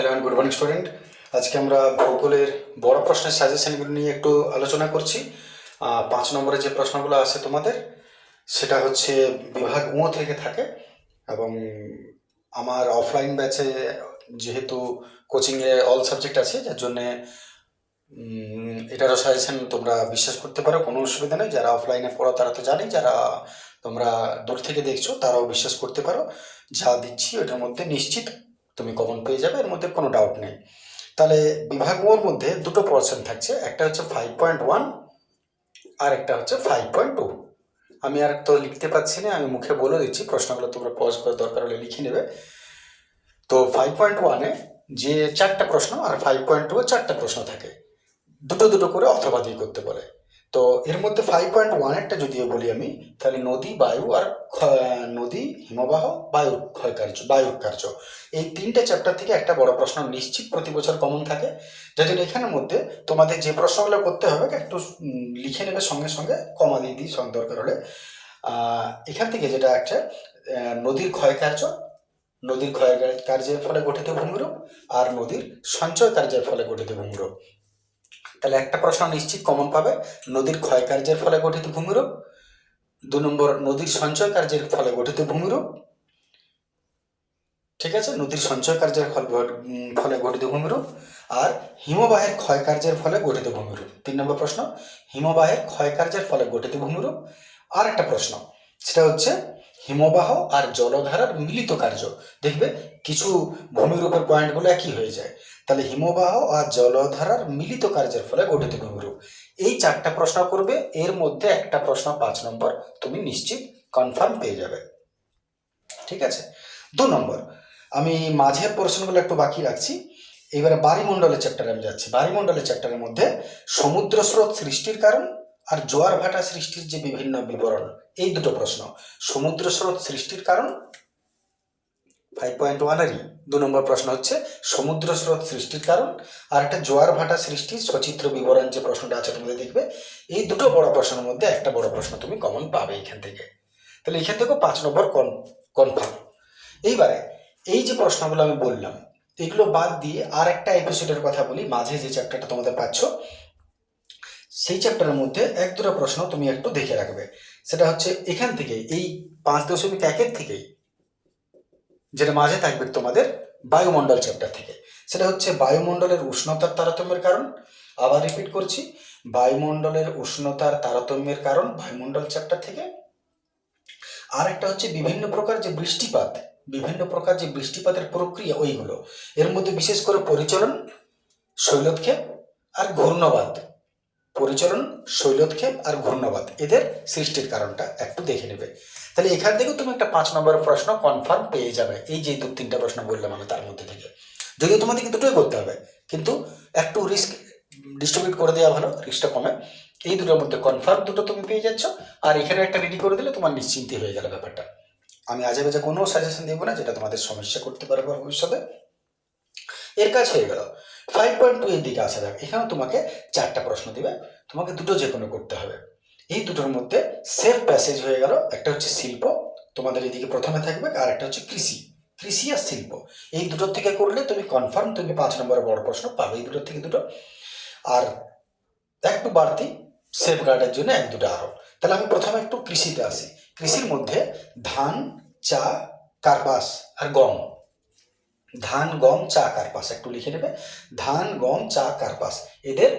Hello and good morning student আজকে আমরা ভূগোলের বড় প্রশ্নের সাজেশনগুলো নিয়ে একটু আলোচনা করছি। পাঁচ নম্বরে যে প্রশ্নগুলো আছে তোমাদের, সেটা হচ্ছে বিভাগ ও থেকে থাকে এবং আমার অফলাইন ব্যাচে যেহেতু কোচিংয়ে অল সাবজেক্ট আছে, যার জন্যে এটারও সাজেশন তোমরা বিশ্বাস করতে পারো, কোনো অসুবিধা নেই। যারা অফলাইনে পড়ো, তারা তো জানি যারা তোমরা দূর থেকে দেখছ, তারাও বিশ্বাস করতে পারো। যা দিচ্ছি, ওটার মধ্যে নিশ্চিত তুমি কমন পেয়ে যাবে, এর মধ্যে কোনো ডাউট নেই। তাহলে বিভাগ ওর মধ্যে দুটো পোর্শন থাকছে, একটা হচ্ছে ফাইভ পয়েন্ট ওয়ান আর একটা হচ্ছে ফাইভ পয়েন্ট টু আমি আর তো লিখতে পারছি না, আমি মুখে বলে দিচ্ছি, প্রশ্নগুলো তোমরা পজ করে দরকার হলে লিখে নেবে। তো ফাইভ পয়েন্ট ওয়ানে যে চারটা প্রশ্ন আর ফাইভ পয়েন্ট টু চারটা প্রশ্ন থাকে। দুটো দুটো করে অথবা দিয়ে করতে পারে। তো এর মধ্যে ফাইভ পয়েন্ট ওয়ানেরটা যদিও বলি আমি, তাহলে নদী, বায়ু আর নদী, হিমবাহ, বায়ু, ক্ষয়কার্য, বায়ুর কার্য। এই তিনটে চ্যাপ্টার থেকে একটা বড় প্রশ্ন নিশ্চিত প্রতি বছর কমন থাকে। জন্য এখানের মধ্যে তোমাদের যে প্রশ্নগুলো করতে হবে, একটু লিখে নেবে সঙ্গে সঙ্গে কমা দিয়ে দিই দরকার হলে। এখান থেকে যেটা একটা নদীর ক্ষয়কার্য, নদীর ক্ষয় কার্যের ফলে গঠিত ভূমিরূপ আর নদীর সঞ্চয় কার্যের ফলে গঠিত ভূমিরূপ। তাহলে একটা প্রশ্ন নিশ্চিত কমন পাবে, নদীর ক্ষয় কার্যের ফলে গঠিত ভূমিরূপ। দু নম্বর, নদীর সঞ্চয় কার্যের ফলে গঠিত ভূমিরূপ। ঠিক আছে? নদীর সঞ্চয় কার্যের ফল ফলে গঠিত ভূমিরূপ। আর হিমবাহের ক্ষয় কার্যের ফলে গঠিত ভূমিরূপ। তিন নম্বর প্রশ্ন, হিমবাহের ক্ষয় কার্যের ফলে গঠিত ভূমিরূপ। আর একটা প্রশ্ন, সেটা হচ্ছে হিমবাহ আর জলধারার মিলিত কার্য। দেখবে, কিছু ভূমিরূপের পয়েন্টগুলো একই হয়ে যায়। তাহলে হিমবাহ আর জলধারার মিলিত কার্যের ফলে গঠিত ভূমিরূপ। এই চারটা প্রশ্ন করবে, এর মধ্যে একটা প্রশ্ন পাঁচ নম্বর তুমি নিশ্চিত কনফার্ম পেয়ে যাবে। ঠিক আছে? দু নম্বর, আমি মাঝের পোর্শনগুলো একটু বাকি রাখছি। এবারে বাড়িমণ্ডলের চ্যাপ্টারে আমি যাচ্ছি। বাড়িমণ্ডলের চ্যাপ্টারের মধ্যে সমুদ্র স্রোত সৃষ্টির কারণ আর জোয়ার ভাটা সৃষ্টির যে বিভিন্ন বিবরণ, এই দুটো প্রশ্ন। সমুদ্র স্রোত সৃষ্টির কারণ? ফাইভ পয়েন্ট ওয়ানেরই দু নম্বর প্রশ্ন হচ্ছে, সমুদ্র স্রোত সৃষ্টির কারণ? আর একটা জোয়ার ভাটা সৃষ্টির সচিত্র বিবরণ যে প্রশ্নটা আছে তোমাদের দেখবে, এই দুটো বড় প্রশ্নের মধ্যে একটা বড় প্রশ্ন তুমি কমন পাবে এখান থেকে। তাহলে এখান থেকেও পাঁচ নম্বর কনফার্ম এইবারে, এই যে প্রশ্নগুলো আমি বললাম, এগুলো বাদ দিয়ে আর একটা এপিসোডের কথা বলি, মাঝে যে চ্যাপ্টারটা তোমাদের পাচ্ছ সেই চ্যাপ্টারের মধ্যে এক দুটো প্রশ্ন তুমি একটু দেখে রাখবে। সেটা হচ্ছে, এখান থেকে, এই পাঁচ দশমিক একের থেকেই যেটা মাঝে থাকবে তোমাদের বায়ুমণ্ডল চ্যাপ্টার থেকে, সেটা হচ্ছে বায়ুমণ্ডলের উষ্ণতার তারতম্যের কারণ। আবার রিপিট করছি, বায়ুমণ্ডলের উষ্ণতার তারতম্যের কারণ বায়ুমণ্ডল চ্যাপ্টার থেকে। আর একটা হচ্ছে, বিভিন্ন প্রকার যে বৃষ্টিপাত, বিভিন্ন প্রকার যে বৃষ্টিপাতের প্রক্রিয়া ওইগুলো, এর মধ্যে বিশেষ করে পরিচলন শৈলোৎক্ষেপ আর ঘূর্ণবাদ। পরিচলন শৈলোৎক্ষেপ আর ঘূর্ণবাদ। এদের সৃষ্টির কারণটা একটু দেখে নেবে। তাহলে এখান থেকেও তুমি একটা পাঁচ নম্বরের প্রশ্ন কনফার্ম পেয়ে যাবে। এই যে দু তিনটা প্রশ্ন বললাম আমি তার মধ্যে থেকে। যদিও তোমাদেরকে দুটোই করতে হবে, কিন্তু একটু রিস্ক ডিস্ট্রিবিউট করে দেওয়া ভালো রিস্কটা কমে। এই দুটোর মধ্যে কনফার্ম দুটো তুমি পেয়ে যাচ্ছ, আর এখানে একটা রেডি করে দিলে তোমার নিশ্চিন্তি হয়ে গেল ব্যাপারটা। আমি আজে বাজে কোনো সাজেশন দেবো না, যেটা তোমাদের সমস্যা করতে পারবে ভবিষ্যতে। এর কাজ হয়ে গেল। ফাইভ পয়েন্ট টু এর দিকে আসা যাক এখানে তোমাকে চারটা প্রশ্ন দিবে, তোমাকে দুটো যে কোনো করতে হবে। এই দুটোর মধ্যে সেফ প্যাসেজ হয়ে গেল, একটা হচ্ছে শিল্প, তোমাদের এদিকে প্রথমে থাকবে, আর একটা হচ্ছে কৃষি। কৃষি আর শিল্প, এই দুটোর থেকে করলে তুমি কনফার্ম তুমি পাঁচ নম্বরের বড় প্রশ্ন পাবে, এই দুটোর থেকে দুটো। আর একটু বাড়তি সেফ গার্ডের জন্য এক দুটো আরও তাহলে আমি প্রথমে একটু কৃষিতে আসি। কৃষির মধ্যে ধান, চা, কার্পাস আর গম। ধান, গম, চা, কার্পাস। একটু লিখে নেবে। ধান, গম, চা, কার্পাস। এদের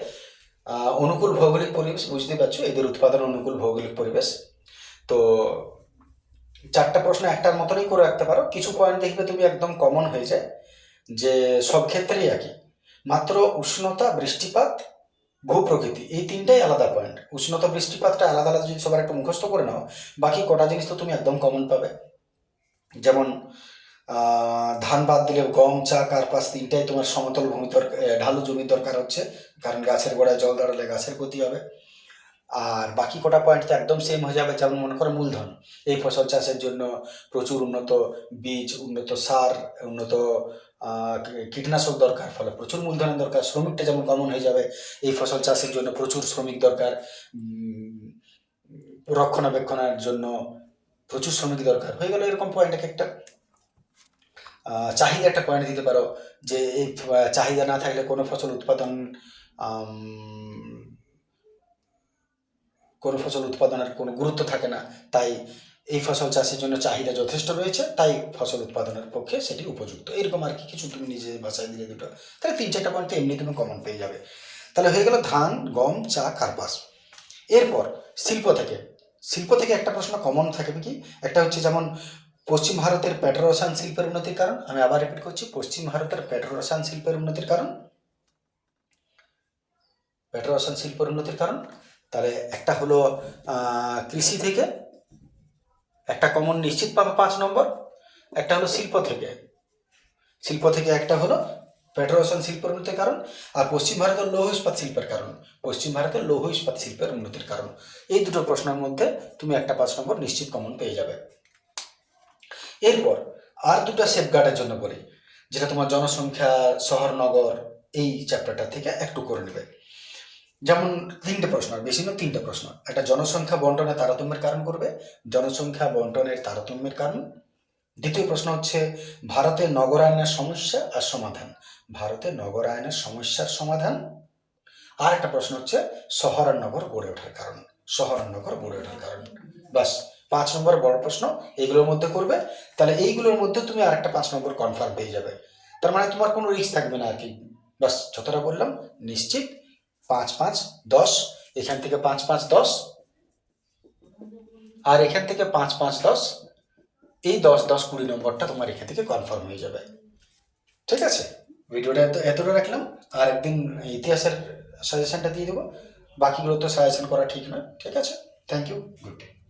অনুকূল ভৌগোলিক পরিবেশ বুঝতে পারছ? এদের উৎপাদন অনুকূল ভৌগোলিক পরিবেশ। তো চারটা প্রশ্ন একটার মতনই করে রাখতে পারো। কিছু পয়েন্ট দেখবে তুমি একদম কমন হয়ে যায় যে সব ক্ষেত্রেই একই। মাত্র উষ্ণতা, বৃষ্টিপাত, ভূপ্রকৃতি, এই তিনটাই আলাদা পয়েন্ট উষ্ণতা, বৃষ্টিপাতটা আলাদা আলাদা যদি সবার একটু মুখস্থ করে নাও, বাকি কটা জিনিস তো তুমি একদম কমন পাবে। যেমন ধান বাদ দিলে গম, চা, কার্পাস তিনটাই তোমার সমতল ভূমি দরকার ঢালু জমির দরকার হচ্ছে, কারণ গাছের গোড়ায় জল দাঁড়ালে গাছের ক্ষতি হবে। আর বাকি কটা পয়েন্ট তো একদম সেম হয়ে যাবে, যেমন মনে করো মূলধন। এই ফসল চাষের জন্য প্রচুর উন্নত বীজ, উন্নত সার, উন্নত কীটনাশক দরকার, ফলে প্রচুর মূলধনের দরকার, শ্রমিকটা যেমন কমন হয়ে যাবে, এই ফসল চাষের জন্য প্রচুর শ্রমিক দরকার রক্ষণাবেক্ষণের জন্য প্রচুর শ্রমিক দরকার। হয়ে গেল এরকম পয়েন্ট এক একটা। চাহিদা একটা পয়েন্ট দিতে পারো যে এই চাহিদা না থাকলে কোনো ফসল উৎপাদন কোনো ফসল উৎপাদনের কোনো গুরুত্ব থাকে না। তাই এই ফসল চাষের জন্য চাহিদা যথেষ্ট রয়েছে, তাই ফসল উৎপাদনের পক্ষে সেটি উপযুক্ত। এরকম আর কি কিছু তুমি নিজে বাসায় দিলে দুটো। তাহলে তিন চারটা পয়েন্ট এমনি তুমি কমন পেয়ে যাবে। তাহলে হয়ে গেল ধান, গম, চা, কার্পাস। এরপর শিল্প থেকে শিল্প থেকে একটা প্রশ্ন কমন থাকবে কি একটা হচ্ছে যেমন পশ্চিম ভারতের পেট্রোরসায়ন শিল্পের উন্নতির কারণ। আমি আবার রিপিট করছি, পশ্চিম ভারতের পেট্রোরসায়ন শিল্পের উন্নতির কারণ। পেট্রোরসায়ন শিল্পের উন্নতির কারণ। তাহলে একটা হলো কৃষি থেকে, একটা কমন নিশ্চিত পাবে পাঁচ নম্বর, একটা হলো শিল্প থেকে। শিল্প থেকে একটা হলো পেট্রোরসায়ন শিল্পের উন্নতির কারণ আর পশ্চিম ভারতের লৌহ ইস্পাত শিল্পের কারণ। পশ্চিম ভারতের লৌহ ইস্পাত শিল্পের উন্নতির কারণ। এই দুটো প্রশ্নের মধ্যে তুমি একটা পাঁচ নম্বর নিশ্চিত কমন পেয়ে যাবে। এরপর আর দুটো সেফগার্ডের জন্য বলি, যেটা তোমার জনসংখ্যা, শহর, নগর, এই চ্যাপ্টারটা থেকে একটু করে নেবে। যেমন তিনটে প্রশ্ন বেশি না তিনটে প্রশ্ন। একটা জনসংখ্যা বন্টনের তারতম্যের কারণ করবে, জনসংখ্যা বন্টনের তারতম্যের কারণ। দ্বিতীয় প্রশ্ন হচ্ছে ভারতের নগরায়নের সমস্যা আর সমাধান। ভারতের নগরায়নের সমস্যার সমাধান। আর একটা প্রশ্ন হচ্ছে, শহর আর নগর গড়ে ওঠার কারণ। শহর আর নগর গড়ে ওঠার কারণ। বাস। পাঁচ নম্বর বড় প্রশ্ন এইগুলোর মধ্যে করবে। তাহলে এইগুলোর মধ্যে তুমি আরেকটা পাঁচ নম্বর কনফার্ম পেয়ে যাবে। তার মানে তোমার কোনো রিস্ক থাকবে না আর কি বাস যতটা বললাম, নিশ্চিত। পাঁচ পাঁচ দশ, এখান থেকে পাঁচ পাঁচ দশ, আর এখান থেকে পাঁচ পাঁচ দশ, এই দশ দশ কুড়ি নম্বরটা তোমার এখান থেকে কনফার্ম হয়ে যাবে। ঠিক আছে? ভিডিওটা এত, এতটা রাখলাম। আর একদিন ইতিহাসের সাজেশনটা দিয়ে দেবো। বাকিগুলো তো সাজেশন করা ঠিক নয়। ঠিক আছে? Thank you good day